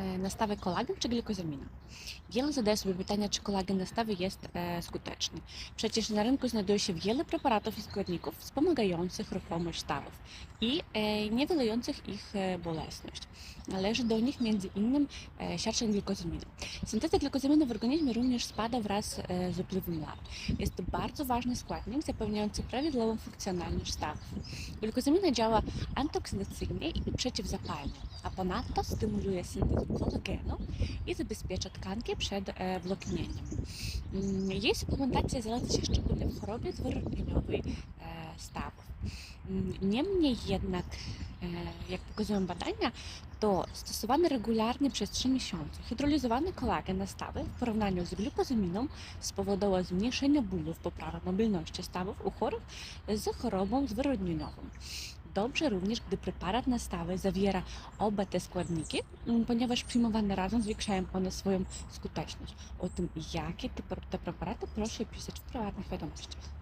e, nastawy kolagen czy glikozamina? Wiele zadaje sobie pytania, czy kolagen nastawy jest e, skuteczny. Przecież na rynku znajduje się wiele preparatów i składników wspomagających ruchomość stawów i e, niwelających ich e, bolesność. Należy do nich między innymi e, siarczan glikozaminy. Synteza glikozaminy w organizmie również spada wraz e, z upływem lat. Jest to bardzo ważny składnik zapewniający prawidłową funkcjonalność stawów. Glikozamina działa antyoksydacyjnie i przeciwzapalnie, a ponadto stymuluje syntez kolagenu i zabezpiecza tkanki przed e, wloknieniem. Mm, Jej suplementacja zaleca się szczególnie w chorobie zwyrodnieniowej e, stawów. Mm, Niemniej jednak, jak pokazują badania, to stosowany regularnie przez 3 miesiące hydrolizowany kolagen na stawy w porównaniu z glukozaminą spowodował zmniejszenie bólów, poprawę mobilności stawów u chorych z chorobą zwyrodnieniową. Dobrze również, gdy preparat na stałe zawiera oba te składniki, mm, ponieważ przyjmowane razem zwiększają one swoją skuteczność. O tym, jakie te preparaty, proszę pisać w prywatnych wiadomościach.